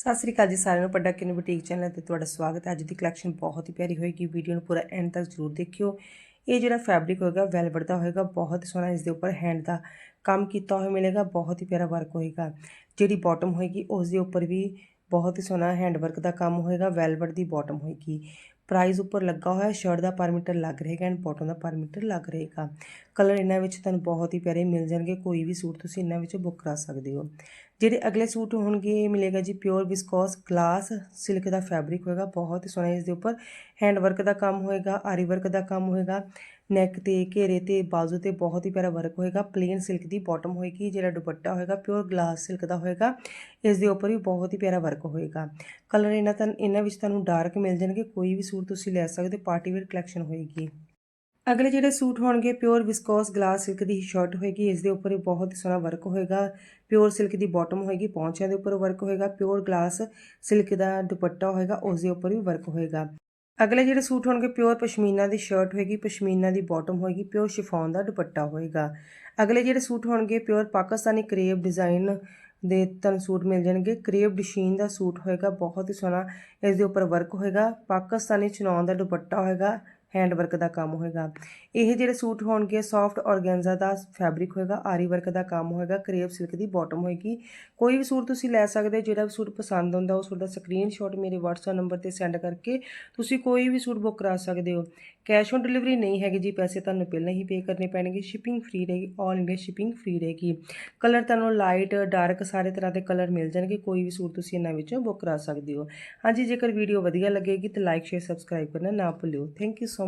ਸਤਿ ਸ੍ਰੀ ਅਕਾਲ ਜੀ ਸਾਰਿਆਂ ਨੂੰ, ਪੱਡਾ ਕਿਨ ਬੁਟੀਕ ਚੈਨਲ ਤੇ ਤੁਹਾਡਾ ਸਵਾਗਤ ਹੈ। ਅੱਜ ਦੀ ਕਲੈਕਸ਼ਨ ਬਹੁਤ ਹੀ ਪਿਆਰੀ ਹੋਏਗੀ। ਵੀਡੀਓ ਨੂੰ ਪੂਰਾ ਐਂਡ ਤੱਕ ਜ਼ਰੂਰ ਦੇਖਿਓ। ਇਹ ਜਿਹੜਾ ਫੈਬਰਿਕ ਹੋਏਗਾ ਵੈਲਵਟ ਦਾ ਹੋਏਗਾ, ਬਹੁਤ ਹੀ ਸੋਹਣਾ ਇਸ ਦੇ ਉੱਪਰ ਹੈਂਡ ਦਾ ਕੰਮ ਕੀਤਾ ਹੋਇਆ ਮਿਲੇਗਾ, ਬਹੁਤ ਹੀ ਪਿਆਰਾ ਵਰਕ ਹੋਏਗਾ। ਜਿਹੜੀ ਬਾਟਮ ਹੋਏਗੀ, ਉਸ ਦੇ ਉੱਪਰ ਵੀ ਬਹੁਤ ਹੀ ਸੋਹਣਾ ਹੈਂਡ ਵਰਕ ਦਾ ਕੰਮ ਹੋਏਗਾ ਵੈਲਵਟ ਦੀ ਬਾਟਮ ਹੋਏਗੀ। ਪ੍ਰਾਈਸ ਉੱਪਰ ਲੱਗਾ ਹੋਇਆ ਸ਼ਰਟ ਦਾ ਪਰ ਮੀਟਰ ਲੱਗ ਰਹੇਗਾ ਐਂਡ ਬਾਟਮ ਦਾ ਪਰ ਮੀਟਰ ਲੱਗ ਰਹੇਗਾ। ਕਲਰ ਇਹਨਾਂ ਵਿੱਚ ਤੁਹਾਨੂੰ ਬਹੁਤ ਹੀ ਪਿਆਰੇ ਮਿਲ ਜਾਣਗੇ, ਕੋਈ ਵੀ ਸੂਟ ਤੁਸੀਂ ਇਹਨਾਂ ਵਿੱਚੋਂ ਬੁੱਕ ਕਰਾ ਸਕਦੇ ਹੋ। ਜਿਹੜੇ ਅਗਲੇ ਸੂਟ ਹੋਣਗੇ, ਇਹ ਮਿਲੇਗਾ ਜੀ ਪਿਓਰ ਵਿਸਕੋਸ ਗਲਾਸ ਸਿਲਕ ਦਾ ਫੈਬਰਿਕ ਹੋਏਗਾ, ਬਹੁਤ ਹੀ ਸੋਹਣਾ ਇਸ ਦੇ ਉੱਪਰ ਹੈਂਡ ਵਰਕ ਦਾ ਕੰਮ ਹੋਏਗਾ, ਆਰੀ ਵਰਕ ਦਾ ਕੰਮ ਹੋਏਗਾ, ਨੈਕ ਤੇ ਘੇਰੇ ਤੇ ਬਾਜ਼ੂ ਤੇ ਬਹੁਤ ਹੀ ਪਿਆਰਾ ਵਰਕ ਹੋਏਗਾ, ਪਲੇਨ ਸਿਲਕ ਦੀ ਬਾਟਮ ਹੋਏਗੀ, ਜਿਹੜਾ ਦੁਪੱਟਾ ਹੋਏਗਾ ਪਿਓਰ ਗਲਾਸ ਸਿਲਕ ਦਾ ਹੋਏਗਾ ਇਸ ਦੇ ਉੱਪਰ ਵੀ ਬਹੁਤ ਹੀ ਪਿਆਰਾ ਵਰਕ ਹੋਏਗਾ। ਕਲਰ ਇਹਨਾਂ ਤਾਂ, ਇਹਨਾਂ ਵਿੱਚ ਤੁਹਾਨੂੰ ਡਾਰਕ ਮਿਲ ਜਾਣਗੇ, ਕੋਈ ਵੀ ਸੂਟ ਤੁਸੀਂ ਲੈ ਸਕਦੇ ਪਾਰਟੀ ਵੇਅਰ ਕਲੈਕਸ਼ਨ ਹੋਏਗੀ। ਅਗਲੇ ਜਿਹੜੇ ਸੂਟ ਹੋਣਗੇ ਪਿਓਰ ਵਿਸਕੋਸ ਗਲਾਸ ਸਿਲਕ ਦੀ ਸ਼ਰਟ ਹੋਏਗੀ, ਇਸ ਦੇ ਉੱਪਰ ਵੀ ਬਹੁਤ ਸੋਹਣਾ ਵਰਕ ਹੋਏਗਾ। ਪਿਓਰ ਸਿਲਕ ਦੀ ਬਾਟਮ ਹੋਏਗੀ, ਪੌਂਚਿਆਂ ਦੇ ਉੱਪਰ ਵਰਕ ਹੋਏਗਾ। ਪਿਓਰ ਗਲਾਸ ਸਿਲਕ ਦਾ ਦੁਪੱਟਾ ਹੋਏਗਾ, ਉਸ ਦੇ ਉੱਪਰ ਵੀ ਵਰਕ ਹੋਏਗਾ। ਅਗਲੇ ਜਿਹੜੇ ਸੂਟ ਹੋਣਗੇ ਪਿਓਰ ਪਸ਼ਮੀਨਾ ਦੀ ਸ਼ਰਟ ਹੋਏਗੀ, ਪਸ਼ਮੀਨਾ ਦੀ ਬਾਟਮ ਹੋਏਗੀ ਪਿਓਰ ਸ਼ਿਫੋਨ ਦਾ ਦੁਪੱਟਾ ਹੋਏਗਾ। ਅਗਲੇ ਜਿਹੜੇ ਸੂਟ ਹੋਣਗੇ ਪਿਓਰ ਪਾਕਿਸਤਾਨੀ ਕਰੇਵ ਡਿਜ਼ਾਈਨ ਦੇ ਤੁਹਾਨੂੰ ਸੂਟ ਮਿਲ ਜਾਣਗੇ। ਕਰੇਵ ਡਿਸ਼ੀਨ ਦਾ ਸੂਟ ਹੋਏਗਾ, ਬਹੁਤ ਹੀ ਸੋਹਣਾ, ਇਸ ਦੇ ਉੱਪਰ ਵਰਕ ਹੋਏਗਾ। ਪਾਕਿਸਤਾਨੀ ਚਨੌਨ ਦਾ ਦੁਪੱਟਾ ਹੋਏਗਾ ਹੈਂਡ ਵਰਕ ਦਾ ਕੰਮ ਹੋਏਗਾ। ਇਹ ਜਿਹੜੇ ਸੂਟ ਹੋਣਗੇ ਸੌਫਟ ਔਰਗੈਂਜ਼ਾ ਦਾ ਫੈਬਰਿਕ ਹੋਏਗਾ, ਆਰੀ ਵਰਕ ਦਾ ਕੰਮ ਹੋਏਗਾ ਕਰੇਵ ਸਿਲਕ ਦੀ ਬਾਟਮ ਹੋਏਗੀ। ਕੋਈ ਵੀ ਸੂਟ ਤੁਸੀਂ ਲੈ ਸਕਦੇ ਹੋ, ਜਿਹੜਾ ਵੀ ਸੂਟ ਪਸੰਦ ਆਉਂਦਾ, ਉਹ ਸੂਟ ਦਾ ਸਕਰੀਨਸ਼ਾਟ ਮੇਰੇ WhatsApp ਨੰਬਰ ਤੇ ਸੈਂਡ ਕਰਕੇ ਤੁਸੀਂ ਕੋਈ ਵੀ ਸੂਟ ਬੁੱਕ ਕਰਾ ਸਕਦੇ ਹੋ। ਕੈਸ਼ ਔਨ ਡਿਲੀਵਰੀ ਨਹੀਂ ਹੈਗੀ ਜੀ, ਪੈਸੇ ਤੁਹਾਨੂੰ ਪਹਿਲਾਂ ਹੀ ਪੇ ਕਰਨੇ ਪੈਣਗੇ ਸ਼ਿਪਿੰਗ ਫ੍ਰੀ ਰਹੇਗੀ ਆਲ ਇੰਡੀਆ ਸ਼ਿਪਿੰਗ ਫ੍ਰੀ ਰਹੇਗੀ। ਕਲਰ ਤੁਹਾਨੂੰ ਲਾਈਟ ਡਾਰਕ ਸਾਰੇ ਤਰ੍ਹਾਂ ਦੇ ਕਲਰ ਮਿਲ ਜਾਣਗੇ, ਕੋਈ ਵੀ ਸੂਟ ਤੁਸੀਂ ਇਹਨਾਂ ਵਿੱਚੋਂ ਬੁੱਕ ਕਰਾ ਸਕਦੇ ਹੋ। ਹਾਂਜੀ, ਜੇਕਰ ਵੀਡੀਓ ਵਧੀਆ ਲੱਗੇਗੀ ਤਾਂ ਲਾਈਕ ਸ਼ੇਅਰ ਸਬਸਕ੍ਰਾਈਬ ਕਰਨਾ ਨਾ ਭੁੱਲਿਓ। Thank you so